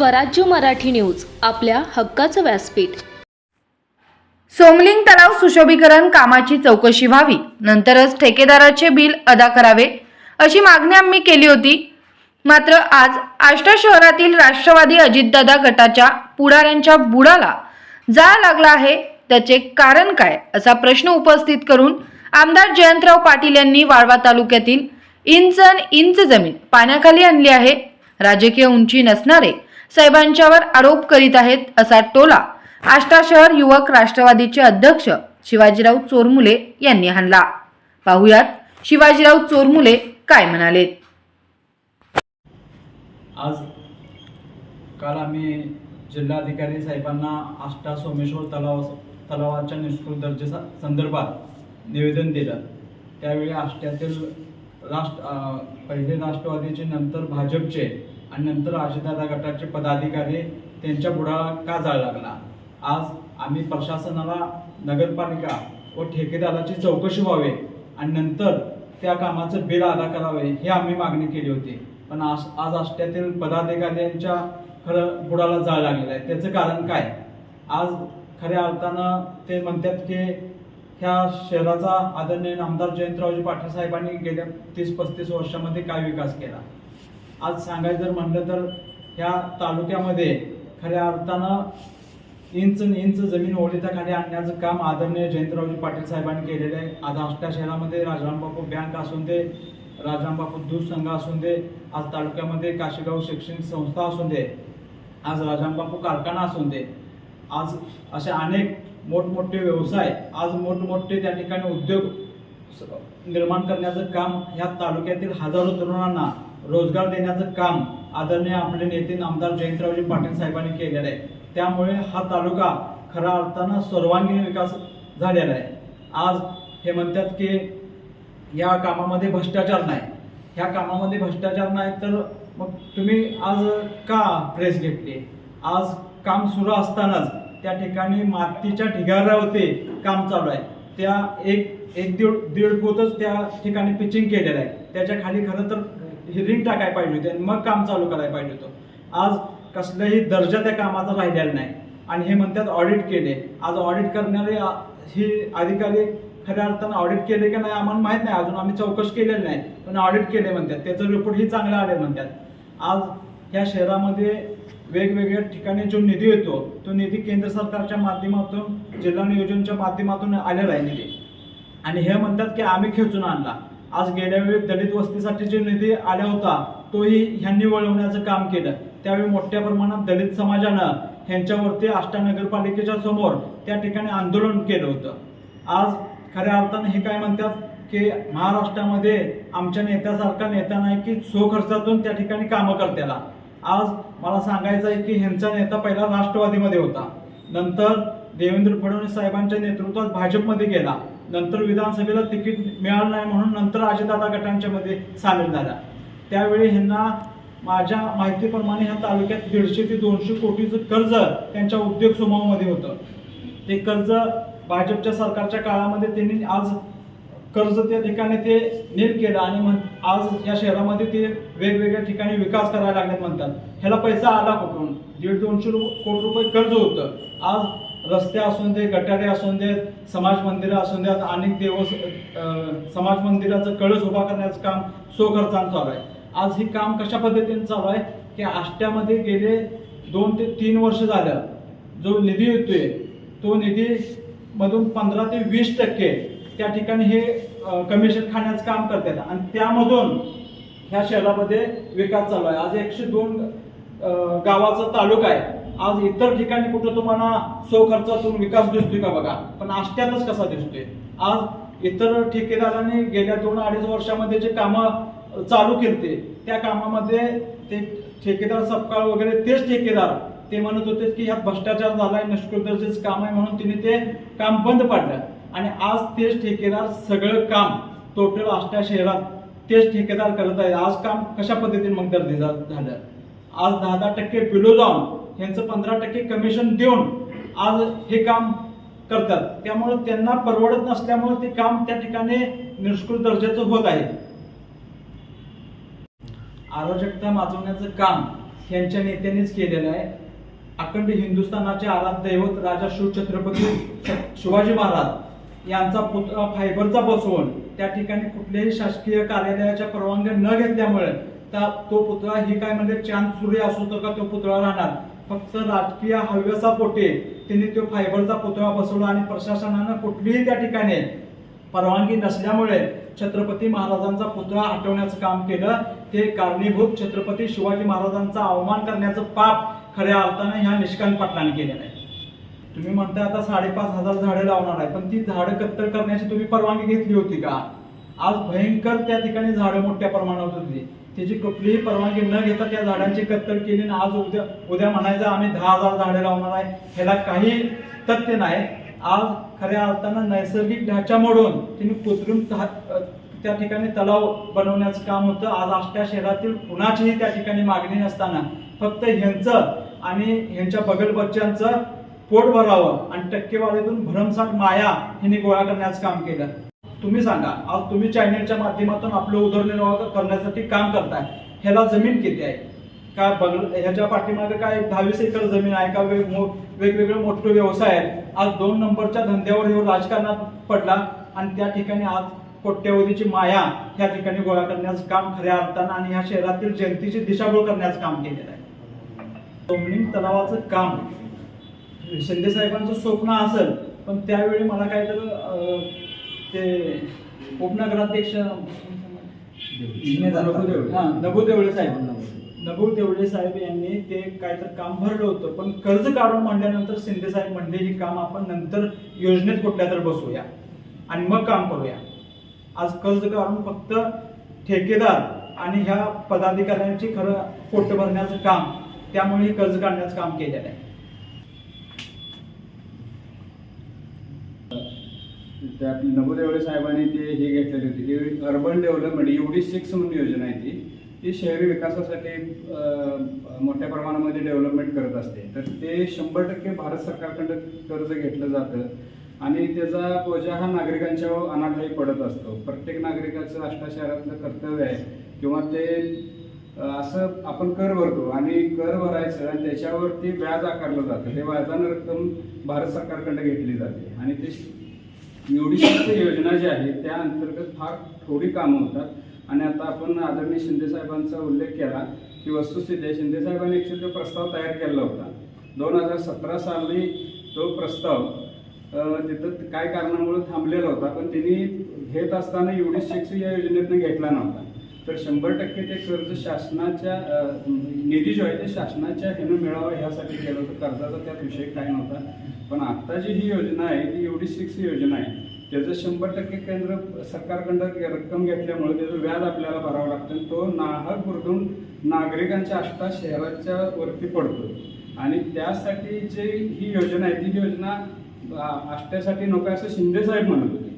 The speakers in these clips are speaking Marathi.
स्वराज्य मराठी न्यूज आपल्या हक्काचं व्यासपीठ. सोमलिंग तलाव सुशोभीकरण कामाची चौकशी व्हावी नंतरच ठेकेदाराचे बिल अदा करावे अशी मागणी आम्ही केली होती. मात्र आज आष्टा शहरातील राष्ट्रवादी अजितदादा गटाच्या पुढाऱ्यांच्या बुडाला जाळ लागला आहे. त्याचे कारण काय? असा प्रश्न उपस्थित करून आमदार जयंतराव पाटील यांनी वाळवा तालुक्यातील इंच इंच जमीन पाण्याखाली आणली आहे. राजकीय उंची नसणारे साहेबांच्यावर आरोप करीत आहेत असा टोला आष्टा शहर युवक राष्ट्रवादीचे अध्यक्ष शिवाजीराव चोरमुले यांनी हाणला. पाहुयात शिवाजीराव चोरमुले काय म्हणाले? आज काल आम्ही जिल्हाधिकारी साहेबांना आष्टा सोमेश्वर तलाव तलावाच्या निष्कृत दर्जेचा संदर्भात निवेदन दिलं. त्यावेळी आष्ट्यातील राष्ट्र पहिले राष्ट्रवादीचे नंतर भाजपचे आणि नंतर अजितदादा गटाचे पदाधिकारी त्यांच्या बुडाला का जाळ लागला? आज आम्ही प्रशासनाला नगरपालिका व ठेकेदाराची चौकशी व्हावी आणि नंतर त्या कामाचं बिल अदा करावे हे आम्ही मागणी केली होती. पण आज आज आष्ट्यातील पदाधिकाऱ्यांच्या खरं बुडाला जाळ लागलेला आहे. त्याचं कारण काय? आज खऱ्या अर्थानं ते म्हणतात की ह्या शहराचा आदरणीय आमदार जयंतरावजी पाटील साहेबांनी गेल्या तीस पस्तीस वर्षामध्ये काय विकास केला? आज सांगायचं जर म्हणलं तर ह्या तालुक्यामध्ये खऱ्या अर्थानं इंच इंच जमीन ओलिताखाली आणण्याचं काम आदरणीय जयंतरावजी पाटील साहेबांनी केलेलं आहे. आज आष्टा शहरामध्ये राजरामबापू बँक असून दे राजरामबापू दूध संघ असून दे आज तालुक्यामध्ये काशीगाव शैक्षणिक संस्था असून दे आज राजरामबापू कारखाना असून दे आज असे अनेक मोठमोठे व्यवसाय आज मोठमोठे त्या ठिकाणी उद्योग निर्माण करण्याचं काम ह्या तालुक्यातील हजारो तरुणांना रोजगार देण्याचं काम आदरणीय आपले नेते आमदार जयंतरावजी पाटील साहेबांनी केलेलं आहे. त्यामुळे हा तालुका खऱ्या अर्थानं सर्वांगीण विकास झालेला आहे. आज हे म्हणतात की या कामामध्ये भ्रष्टाचार नाही. ह्या कामामध्ये भ्रष्टाचार नाही तर मग तुम्ही आज का प्रेस घेतली? आज काम सुरू असतानाच त्या ठिकाणी मातीच्या ढिगाऱ्यावरती काम चालू आहे. त्या एक एक दीड दीड फूटच त्या ठिकाणी पिचिंग केलेलं आहे. त्याच्याखाली खरं तर रिंग टाकायला पाहिजे होती आणि मग काम चालू करायला पाहिजे होतं. आज कसलाही दर्जा त्या कामाचा राहिलेला नाही. आणि हे म्हणतात ऑडिट केले. आज ऑडिट करणारे हे अधिकारी खऱ्या अर्थानं ऑडिट केले की नाही आम्हाला माहीत नाही. अजून आम्ही चौकशी केलेली नाही. पण ऑडिट केले म्हणतात. त्याचं रिपोर्टही चांगलं आले म्हणतात. आज ह्या शहरामध्ये वेगवेगळ्या ठिकाणी जो निधी येतो तो निधी केंद्र सरकारच्या माध्यमातून जिल्हा नियोजनच्या माध्यमातून आलेला आहे निधी. आणि हे म्हणतात की आम्ही खेचून आणला. आज गेल्या वेळी दलित वस्तीसाठी जो निधी आला होता तोही ह्यांनी वळवण्याचं काम केलं. त्यावेळी मोठ्या प्रमाणात दलित समाजानं ह्यांच्यावरती आष्टा नगरपालिकेच्या समोर त्या ठिकाणी आंदोलन केलं होतं. आज खऱ्या अर्थानं हे काय म्हणतात की महाराष्ट्रामध्ये आमच्या नेत्यासारखा नेता नाही की सो खर्चातून त्या ठिकाणी कामं करत्याला आज मला सांगायचं आहे की ह्यांचा नेता पहिला राष्ट्रवादीमध्ये होता. नंतर देवेंद्र फडणवीस साहेबांच्या नेतृत्वात भाजपमध्ये गेला. नंतर विधानसभेला तिकीट मिळालं नाही म्हणून नंतर अजितदादा गटांच्या मध्ये सामील झाला. त्यावेळी ह्यांना माझ्या माहितीप्रमाणे ह्या तालुक्यात दीडशे ते दोनशे कोटीचं कर्ज त्यांच्या उद्योग समूहामध्ये होतं. ते कर्ज भाजपच्या सरकारच्या काळामध्ये त्यांनी आज कर्ज त्या ठिकाणी ते नील केलं आणि म्हण आज या शहरामध्ये ते वेगवेगळ्या ठिकाणी विकास करायला लागलेत म्हणतात. ह्याला पैसा आला कुठून? दीड दोनशे कोटी रुपये कर्ज होतं. आज रस्ते असून दे गटारे असून देत समाज मंदिरं असून देत अनेक देव समाज मंदिराचं कळस उभा करण्याचं काम सोखर्चान चालू आहे. आज हे काम कशा पद्धतीने चालू आहे? की आष्ट्यामध्ये गेले दोन ते तीन वर्ष झालं जो निधी येतोय तो निधी मधून पंधरा ते वीस टक्के त्या ठिकाणी हे कमिशन खाण्याचं काम करतात. आणि त्यामधून ह्या शहरामध्ये विकास चालू आहे. आज एकशे दोन गावाचा तालुका आहे. आज इतर ठिकाणी कुठं तुम्हाला सो खर्चातून विकास दिसतोय का बघा? पण आष्ट्यातच कसा दिसतोय? आज इतर ठेकेदारांनी गेल्या दोन अडीच वर्षामध्ये जे कामं चालू केलते त्या कामामध्ये ते ठेकेदार सपकाळ वगैरे तेच ठेकेदार ते म्हणत होते की ह्यात भ्रष्टाचार झालाय निष्कृतचेच काम आहे म्हणून तिने ते काम बंद पाडलं. आणि आज तेच ठेकेदार सगळं काम टोटल आष्ट्या शहरात तेच ठेकेदार करत आहे आज काम कशा पद्धतीने मग दर्जेदार झालं? आज दहा दहा टक्के बिलो जाऊन यांचं पंधरा टक्के कमिशन देऊन आज हे काम करतात. त्यामुळे त्यांना परवडत नसल्यामुळे ते काम त्या ठिकाणी निष्कृत दर्जाचं होत आहे. अराजकता माजवण्याचं काम यांच्या नेत्यांनीच केलेलं आहे. अखंड हिंदुस्थानाचे आराध्य दैवत राजा शिवछत्रपती छत्रपती शिवाजी महाराज यांचा पुतळा फायबरचा बसवून त्या ठिकाणी कुठल्याही शासकीय कार्यालयाच्या परवानग्या न घेतल्यामुळे त्या तो पुतळा ही काय म्हणजे चांद सूर्य असो तर का तो पुतळा राहणार? फक्त राजकीय हव्यासापोटी त्यांनी तो फायबरचा पुतळा बसवला आणि प्रशासनानं कुठलीही त्या ठिकाणी परवानगी नसल्यामुळे छत्रपती महाराजांचा पुतळा हटवण्याचं काम केलं. ते कारणीभूत छत्रपती शिवाजी महाराजांचा अवमान करण्याचं पाप खऱ्या अर्थानं ह्या निष्कांत पाटलाने केलेलं आहे. तुम्ही म्हणता आता साडेपाच हजार झाडे लावणार आहे पण ती झाडं कत्तल करण्याची तुम्ही परवानगी घेतली होती का? आज भयंकर त्या ठिकाणी झाडं मोठ्या प्रमाणात होती. त्याची कुठलीही परवानगी न घेता त्या झाडांची कत्तल केली आणि आज उद्या उद्या म्हणायचं आम्ही दहा हजार झाडे लावणार आहे. ह्याला काही तथ्य नाही. आज खऱ्या अर्थानं नैसर्गिक ढाचा मोडून तिने कुत्रून त्या ठिकाणी तलाव बनवण्याचं काम होतं. आज आष्ट्या शहरातील कुणाचीही त्या ठिकाणी मागणी नसताना फक्त ह्यांचं आणि ह्यांच्या बगल बच्च्यांचं पोट भरावं आणि टक्केवारीतून भरमसाठ माया हिने गोळा करण्याचं काम केलं. तुम्ही सांगा आज तुम्ही चॅनेलच्या माध्यमातून आपलं उदरनिर्वाह करण्यासाठी काम करताय ह्याला जमीन किती आहे? का बंगल ह्याच्या पाठीमागे काय दहावीस एकर जमीन आहे का? मो- वेगवेगळे मोठे व्यवसाय आहेत. आज दोन नंबरच्या धंद्यावर हे राजकारणात पडला आणि त्या ठिकाणी आज कोट्यवधीची माया ह्या ठिकाणी गोळा करण्याचं काम खऱ्या अर्थानं आणि ह्या शहरातील जनतेची दिशाभूल करण्याचं काम केलेलं आहे. सोमलिंग तलावाचं काम. शिंदे साहेबांचं स्वप्न असेल पण त्यावेळी मला काय तर ते उपनगराध्यक्ष हा नभू साहेब. नभू देवळे साहेब यांनी ते काय तर काम भरलं होतं पण कर्ज काढून मांडल्यानंतर शिंदे साहेब म्हणले ही काम आपण नंतर योजनेत कुठल्या तर बसवूया आणि मग काम करूया. आज कर्ज काढून फक्त ठेकेदार आणि ह्या पदाधिकाऱ्यांची खरं पोट भरण्याचं काम त्यामुळे हे कर्ज काढण्याचं काम केलेलं आहे. त्या नभोदेवळे साहेबांनी ते हे घेतलेली होती की अर्बन डेव्हलपमेंट एवढी सिक्स म्हणून योजना आहे ती ती शहरी विकासासाठी मोठ्या प्रमाणामध्ये डेव्हलपमेंट करत असते. तर ते शंभर टक्के भारत सरकारकडं कर्ज घेतलं जातं आणि त्याचा बोजा हा नागरिकांच्या अनाठाई पडत असतो. प्रत्येक नागरिकाचं आष्टा शहरातलं कर्तव्य आहे किंवा ते असं आपण कर भरतो आणि कर भरायचं आणि त्याच्यावरती व्याज आकारलं जातं. ते व्याजानं रक्कम भारत सरकारकडं घेतली जाते आणि ते एवढी योजना जी आहे त्या अंतर्गत फार थोडी कामं होतात. आणि आता आपण आदरणीय शिंदेसाहेबांचा उल्लेख केला की वस्तुस्थिती आहे. शिंदेसाहेबांनी एक तो प्रस्ताव तयार केला होता. दोन हजार सतरा साली तो प्रस्ताव तिथं काय कारणामुळे थांबलेला होता पण त्यांनी घेत असताना एवढी शिक्ष या योजनेतनं घेतला नव्हता. तर शंभर टक्के ते कर्ज शासनाच्या निधी जो आहे ते शासनाच्या ह्यानं मिळावं ह्यासाठी केलं होतं. कर्जाचा त्यात विषय काय नव्हता. पण आत्ता जी ही योजना आहे ती एवढी सिक्स योजना आहे त्याचं शंभर टक्के केंद्र सरकारकडं रक्कम घेतल्यामुळे त्याचं व्याज आपल्याला भरावं लागतं. आणि तो नाहक बुरडून नागरिकांच्या आष्टा शहराच्या वरती पडतो. आणि त्यासाठी जे ही योजना आहे ती योजना आष्ट्यासाठी नको असं शिंदे साहेब म्हणत होते.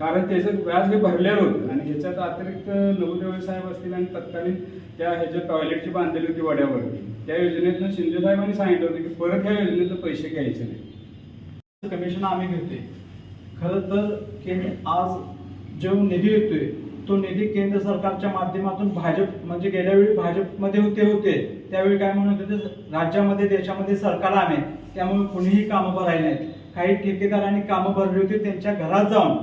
कारण त्याचं व्याज हे भरलेलं होतं. आणि ह्याच्यात अतिरिक्त नवदेवळे साहेब असतील आणि तत्कालीन त्या ह्याच्या टॉयलेटची बांधलेली होती वड्यावरती. त्या योजनेतनं शिंदे साहेबांनी सांगितलं होतं की परत ह्या योजनेतनं पैसे घ्यायचे नाही कमिशन आम्ही घेते खरं तर केंद्र आज जो निधी येतोय तो निधी केंद्र सरकारच्या माध्यमातून भाजप म्हणजे गेल्या वेळी भाजपमध्ये होते होते त्यावेळी काय म्हणत होते राज्यामध्ये देशामध्ये सरकार आम्ही त्यामुळे कुणीही कामं भरायला नाहीत काही ठेकेदारांनी कामं भरली होती त्यांच्या घरात जाऊन.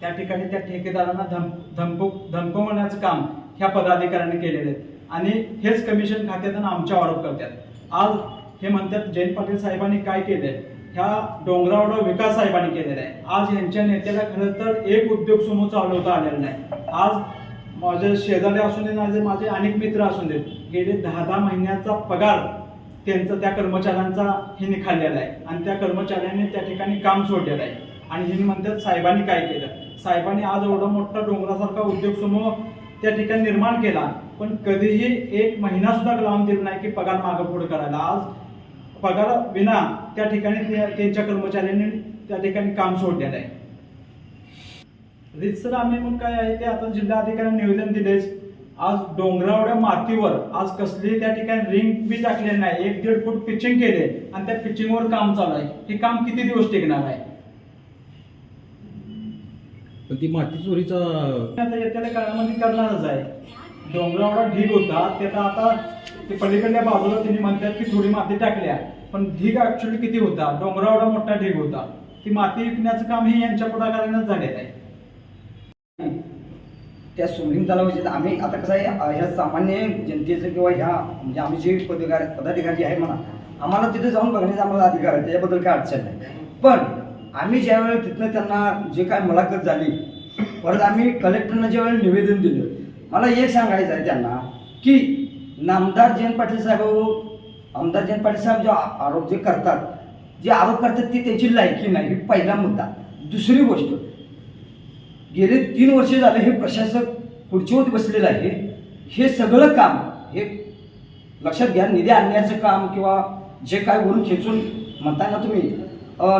त्या ठिकाणी त्या ठेकेदारांना धम धमको धमकवण्याचं काम ह्या पदाधिकाऱ्यांनी केलेलं आहे. आणि हेच कमिशन खात्यातून आमच्या आरोप करतात. आज हे म्हणतात जयंत पाटील साहेबांनी काय केलंय? ह्या डोंगरावडा विकास साहेबांनी केलेला आहे. आज यांच्या नेत्याला खरं तर एक उद्योग समूह चालवता आलेला नाही. आज माझे शेजारी असून दे माझे माझे अनेक मित्र असून देत गेले दहा दहा महिन्याचा पगार त्यांचा त्या कर्मचाऱ्यांचा हे खाल्लेला आहे. आणि त्या कर्मचाऱ्यांनी त्या ठिकाणी काम सोडलेलं आहे. आणि हिने म्हणतात साहेबांनी काय केलं? साहेबांनी आज एवढा मोठा डोंगरासारखा उद्योग समूह त्या ठिकाणी निर्माण केला. पण कधीही एक महिना सुद्धा लावून दिला नाही की पगार मागं पुढे करायला. आज पगार विना त्या ठिकाणी त्या- त्यांच्या कर्मचाऱ्यांनी त्या ठिकाणी काम सोडलेलं आहे. रितसर आम्ही मग काय आहे ते आता जिल्हाधिकाऱ्यांनी निवेदन दिलेच आज डोंगरावड्या मातीवर आज कसली त्या ठिकाणी रिंग बी टाकलेली नाही. एक दीड फूट पिचिंग केले आणि त्या पिचिंगवर काम चालू आहे. हे काम किती दिवस टिकणार आहे? पण ती माती चोरीचा आता काळामध्ये करणारच आहे. डोंगरावडा ढीग होता त्याचा आता ते पलीकडल्या बाजूला त्यांनी म्हणतात की थोडी माती टाकल्या. पण ढीग ऍक्च्युली किती होता? डोंगरावडा मोठा ढीग होता. ती माती विकण्याचं काम हे यांच्या पुढाकारानेच झालेलं आहे. त्या सोमलिंग तलावाचे आम्ही आता कसं आहे ह्या सामान्य जनतेचं किंवा ह्या म्हणजे आम्ही जे पदाधिकार पदाधिकारी आहे म्हणा आम्हाला तिथे जाऊन बघण्याचा आम्हाला अधिकार आहे त्याच्याबद्दल काय अडचण नाही. पण आम्ही ज्यावेळेस तिथनं त्यांना जे काय मुलाखत झाली परत आम्ही कलेक्टरनं ज्यावेळेला निवेदन दिलं मला एक सांगायचं आहे त्यांना की नामदार जयंत पाटील साहेब हो, आमदार जयंत पाटील साहेब जे आरोप जे करतात जे आरोप करतात ती त्याची लायकी नाही पहिला मुद्दा. दुसरी गोष्ट गेले तीन वर्ष झाले हे प्रशासक खुर्चीवर बसलेलं आहे हे सगळं काम हे लक्षात घ्या निधी आणण्याचं काम किंवा जे काय वरून खेचून म्हणताना तुम्ही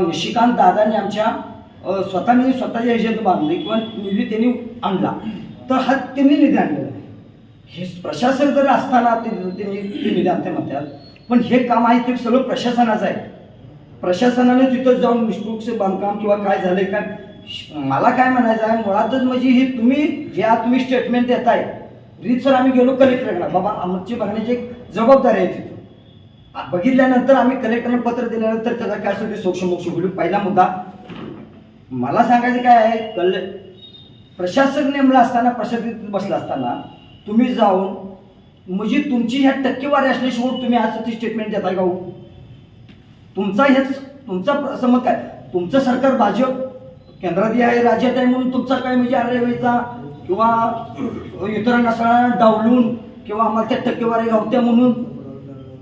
निशिकांत दादाने आमच्या स्वतःने म्हणजे स्वतःच्या एजंट बांधले किंवा निधी त्यांनी आणला. तर हा त्यांनी निधी आणलेला आहे. हे प्रशासन जर असताना ते त्यांनी ते निधी आणते म्हणतात पण हे काम आहे ते सगळं प्रशासनाचं आहे. प्रशासनाने तिथं जाऊन निष्पक्ष बांधकाम किंवा काय झालंय काय मला काय म्हणायचं आहे मुळातच म्हणजे हे तुम्ही ज्या तुम्ही स्टेटमेंट देताय रीतसर आम्ही गेलो कलेक्टरकडे बाबा आमची बघण्याची एक जबाबदारी आहे तिथं. बघितल्यानंतर आम्ही कलेक्टरने पत्र दिल्यानंतर त्याचा काय सुद्धा सोक्ष मोक्ष पहिला मुद्दा मला सांगायचं काय आहे कल प्रशासक नेमला असताना प्रशासित बसला असताना तुम्ही जाऊन म्हणजे तुमची ह्या टक्केवारी असल्याशिवाय तुम्ही आज ती स्टेटमेंट देताय का हो? तुमचा हे तुमचा समज काय? तुमचं सरकार भाजप केंद्रात आहे राज्यात आहे म्हणून तुमचा काय म्हणजे आरवेचा किंवा इतरांना सगळ्यांना डावलून किंवा आम्हाला त्या टक्केवारी गावत्या म्हणून.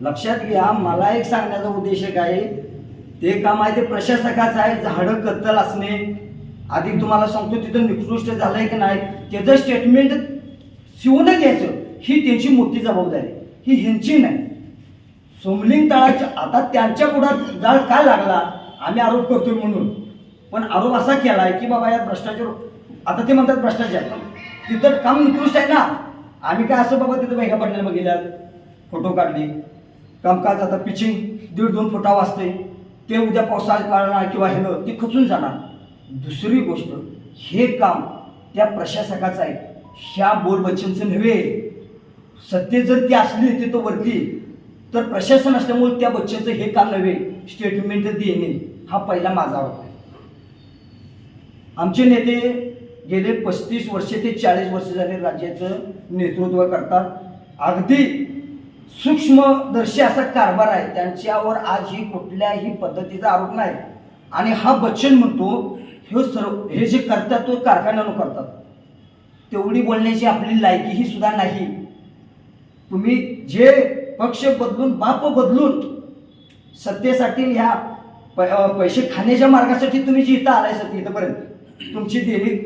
लक्षात घ्या मला एक सांगण्याचा उद्देश काय ते काम आहे ते प्रशासकाचं आहे झाडं कत्तल असणे. आधी तुम्हाला सांगतो तिथं निकृष्ट झालंय की नाही त्याचं स्टेटमेंट शिवून घ्यायचं. ही त्यांची मोठी जबाबदारी. ही ह्यांची नाही. सोमलिंग तळाच्या आता त्यांच्या पुढात जाळ का लागला? आम्ही आरोप करतोय म्हणून. पण आरोप असा केलाय की बाबा या भ्रष्टाचार आता ते म्हणतात भ्रष्टाचार. तिथं काम निकृष्ट आहे ना? आम्ही काय असं बाबा तिथं वेगळ्या पडलेलं बघितल्या फोटो काढले. कामकाज आता पिचिंग दीड दोन फुटा वाजते. ते उद्या पावसाळ्यात काढणार किंवा हे ते खचून जाणार. दुसरी गोष्ट हे काम त्या प्रशासकाचं आहे. ह्या बोल बच्चनचं नव्हे. सत्ते जर ती असली तिथं वरती तर प्रशासन असल्यामुळे त्या बच्चनचं हे काम नव्हे. स्टेटमेंट देणे हा पहिला माझा आरोप आहे. आमचे नेते गेले पस्तीस वर्ष ते चाळीस वर्ष झाले राज्याचं नेतृत्व करतात. अगदी सूक्ष्मदर्शी असा कारभार आहे. त्यांच्यावर आजही कुठल्याही पद्धतीचा आरोप नाही. आणि हा बच्चन म्हणतो हे सर्व हे जे करतात तो कारखान्यानं करतात. तेवढी बोलण्याची आपली लायकी ही सुद्धा नाही. तुम्ही जे पक्ष बदलून बाप बदलून सत्तेसाठी ह्या पैसे खाण्याच्या मार्गासाठी तुम्ही जी इथं आलाय सत्य इथंपर्यंत तुमची देणी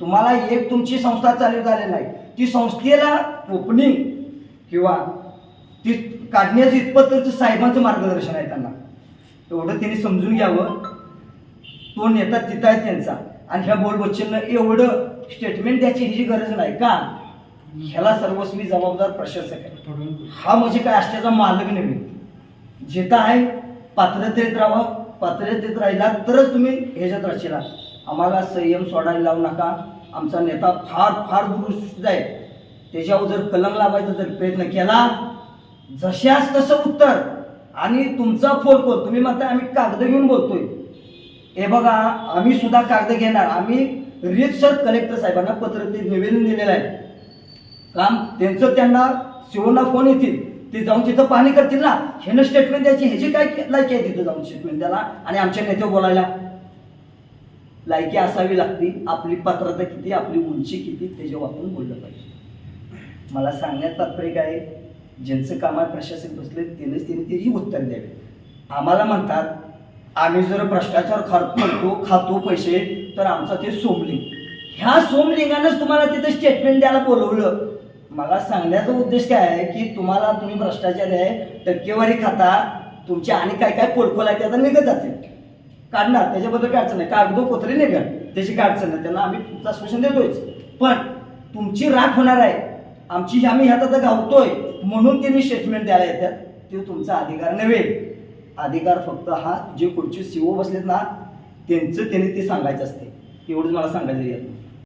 तुम्हाला एक तुमची संस्था चालू झाली नाही ती संस्थेला ओपनिंग किंवा ती काढण्याचं इतपत साहेबांचं मार्गदर्शन आहे त्यांना. एवढं त्यांनी समजून घ्यावं. तो नेता तिथं आहे त्यांचा. आणि ह्या बोल बच्चननं एवढं स्टेटमेंट द्यायची ह्याची गरज नाही का? ह्याला सर्वस्वी जबाबदार प्रशासक आहे. हा म्हणजे काय आष्ट्याचा मालक नव्हे. जिथं आहे पात्रतेत राहा पात्रतेत राहिला तरच तुम्ही ह्याच्यात रचिला आम्हाला संयम सोडायला लावू नका. आमचा नेता फार फार दुरुस्त आहे. त्याच्यावर जर कलम लावायचा जर प्रयत्न केला जशास तसं उत्तर. आणि तुमचा फोन कॉल तुम्ही म्हणता आम्ही कागद घेऊन बोलतोय. हे बघा आम्ही सुद्धा कागद घेणार. आम्ही रितसर कलेक्टर साहेबांना पत्र ते निवेदन दिलेलं आहे. काम त्यांचं त्यांना शिवना फोन येतील. ते जाऊन तिथं पाहणी करतील ना. ह्यानं स्टेटमेंट द्यायची ह्याची काय लायकी आहे तिथं जाऊन स्टेटमेंट द्यायला? आणि आमच्या नेते बोलायला. लायकी असावी लागती. आपली पात्रता किती आपली उंची किती त्याच्या वापरून बोललं पाहिजे. मला सांगण्यात तात्पर्य काय ज्यांचं काम आहे प्रशासक बसले त्यानेच त्यांनी तेही उत्तर द्यावे. आम्हाला म्हणतात आम्ही जर भ्रष्टाचार खात खातो पैसे तर आमचा ते सोमलिंग. ह्या सोमलिंगानंच तुम्हाला तिथं स्टेटमेंट द्यायला बोलवलं. मला सांगण्याचा उद्देश काय आहे की तुम्हाला तुम्ही भ्रष्टाचार आहे टक्केवारी खाता तुमचे आणि काय काय पोलखोल आहे ते आता निघत जाते काढणार त्याच्याबद्दल काय अडचण नाही. कागदोपत्रे निघण त्याची काय अडचण नाही. त्यांना आम्ही तुमचं आश्वासन देतोयच. पण तुमची राख होणार आहे. आमची आम्ही ह्यात आता गावतोय म्हणून त्यांनी स्टेटमेंट द्यायला येतात ते तुमचा अधिकार नव्हे. अधिकार फक्त हा जे खुर्ची सीओ बसलेत ना त्यांचं त्यांनी ते सांगायचं असते एवढंच मला सांगायचं आहे. यातून